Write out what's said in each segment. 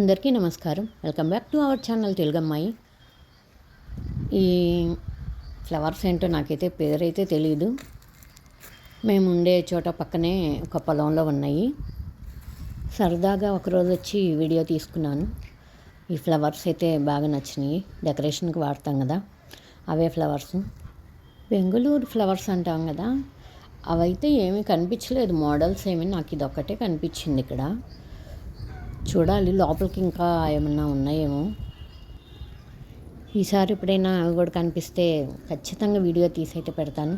అందరికీ నమస్కారం. Welcome back to our channel తెలుగమ్మాయి. ఈ ఫ్లవర్స్ ఏంటో నాకైతే పేరైతే తెలియదు మేము ఉండే చోట పక్కనే ఒక పొలంలో ఉన్నాయి. సరదాగా ఒకరోజు వచ్చి వీడియో తీసుకున్నాను. ఈ ఫ్లవర్స్ అయితే బాగా నచ్చినాయి. డెకరేషన్కి వాడతాం కదా అవే ఫ్లవర్స్. బెంగళూరు ఫ్లవర్స్ అంటాం కదా అవైతే ఏమీ కనిపించలేదు. మోడల్స్ ఏమీ నాకు ఇది ఒక్కటే కనిపించింది ఇక్కడ. చూడాలి. లోపలికి ఇంకా ఏమన్నా ఉన్నాయేమో. ఈసారి ఎప్పుడైనా అవి కూడా కనిపిస్తే ఖచ్చితంగా వీడియో తీసి అయితే పెడతాను.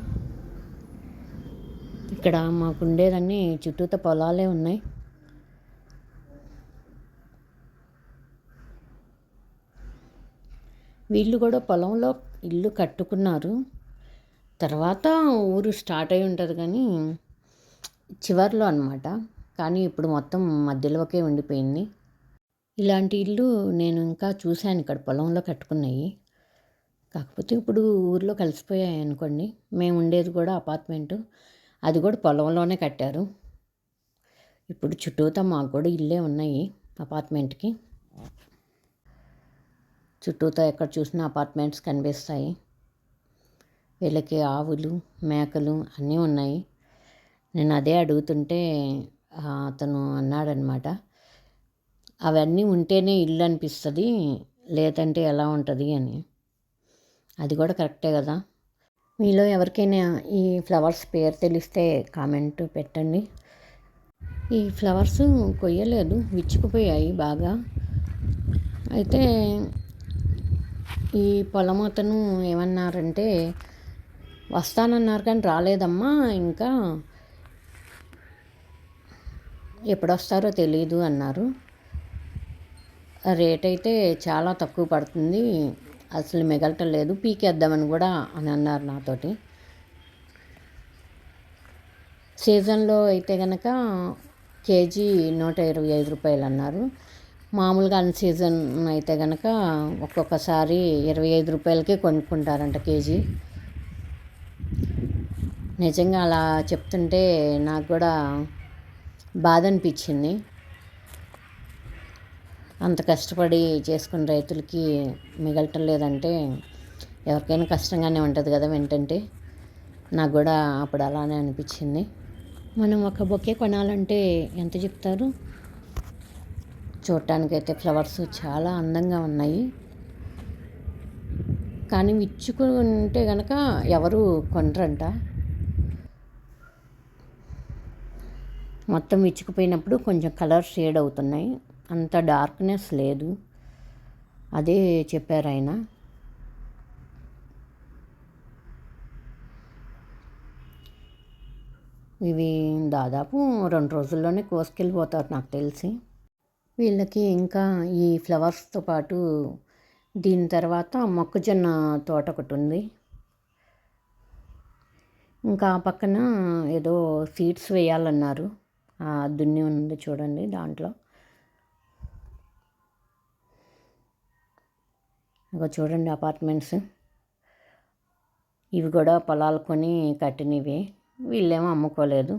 ఇక్కడ మాకు ఉండేదన్నీ చుట్టూతో పొలాలే ఉన్నాయి. వీళ్ళు కూడా పొలంలో ఇల్లు కట్టుకున్నారు. తర్వాత ఊరు స్టార్ట్ అయి ఉంటుంది కానీ చివర్లో అనమాట కానీ ఇప్పుడు మొత్తం మధ్యలోకే ఉండిపోయింది. ఇలాంటి ఇల్లు నేను ఇంకా చూశాను ఇక్కడ పొలంలో కట్టుకున్నాయి. కాకపోతే ఇప్పుడు ఊర్లో కలిసిపోయాయి అనుకోండి. మేము ఉండేది కూడా అపార్ట్మెంటు. అది కూడా పొలంలోనే కట్టారు. ఇప్పుడు చుట్టూతా మాకు కూడా ఇల్లే ఉన్నాయి అపార్ట్మెంట్కి. చుట్టూతో ఎక్కడ చూసినా అపార్ట్మెంట్స్ కనిపిస్తాయి. వీళ్ళకి ఆవులు మేకలు అన్నీ ఉన్నాయి. నేను అదే అడుగుతుంటే అతను అన్నాడనమాట అవన్నీ ఉంటేనే ఇల్లు అనిపిస్తుంది లేదంటే ఎలా ఉంటుంది అని. అది కూడా కరెక్టే కదా. మీలో ఎవరికైనా ఈ ఫ్లవర్స్ పేరు తెలిస్తే కామెంట్ పెట్టండి. ఈ ఫ్లవర్స్ కొయ్యలేదు విచ్చుకుపోయాయి బాగా. అయితే ఈ పొలం అతను ఏమన్నారంటే వస్తానన్నారు కానీ రాలేదమ్మా ఇంకా ఎప్పుడొస్తారో తెలియదు అన్నారు. రేట్ అయితే చాలా తక్కువ పడుతుంది. అసలు మిగలటం లేదు పీకేద్దామని కూడా అని అన్నారు నాతోటి. సీజన్లో అయితే కనుక కేజీ నూట ఇరవై ఐదు రూపాయలు అన్నారు. మామూలుగా అన్ సీజన్ అయితే కనుక ఒక్కొక్కసారి ఇరవై ఐదు రూపాయలకే కొనుక్కుంటారంట కేజీ. నిజంగా అలా చెప్తుంటే నాకు కూడా బాధ అనిపించింది అంత కష్టపడి చేసుకున్న రైతులకి మిగలటం లేదంటే ఎవరికైనా కష్టంగానే ఉంటుంది కదా ఏంటంటే నాకు కూడా అప్పుడు అలానే అనిపించింది. మనం ఒక బొకే కొనాలంటే ఎంత చెప్తారు? చూడటానికైతే ఫ్లవర్స్ చాలా అందంగా ఉన్నాయి. కానీ విచ్చుకుంటే కనుక ఎవరు కొనరంట. మొత్తం విచ్చుకుపోయినప్పుడు కొంచెం కలర్ షేడ్ అవుతున్నాయి. అంత డార్క్నెస్ లేదు. అదే చెప్పారు ఆయన. ఇవి దాదాపు రెండు రోజుల్లోనే కోసుకెళ్ళిపోతారు నాకు తెలిసి. వీళ్ళకి ఇంకా ఈ ఫ్లవర్స్తో పాటు దీని తర్వాత మొక్కజొన్న తోట ఒకటి ఉంది. ఇంకా ఆ పక్కన ఏదో సీడ్స్ వేయాలన్నారు. దున్ని ఉంది చూడండి దాంట్లో. ఇంకా చూడండి అపార్ట్మెంట్స్. ఇవి కూడా పొలాలు కొని కట్టినవి. వీళ్ళేమో అమ్ముకోలేదు.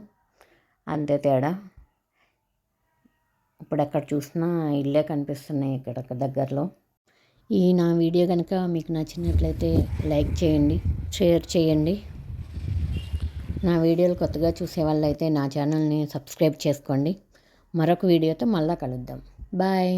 అంతే తేడా. ఇప్పుడు ఎక్కడ చూసినా ఇల్లే కనిపిస్తున్నాయి ఇక్కడ దగ్గరలో. ఈ నా వీడియో కనుక మీకు నచ్చినట్లయితే లైక్ చేయండి షేర్ చేయండి. నా వీడియోలు కొత్తగా చూసే వాళ్ళైతే నా ఛానల్ని సబ్స్క్రైబ్ చేసుకోండి. మరొక వీడియోతో మళ్ళీ కలుద్దాం. బాయ్.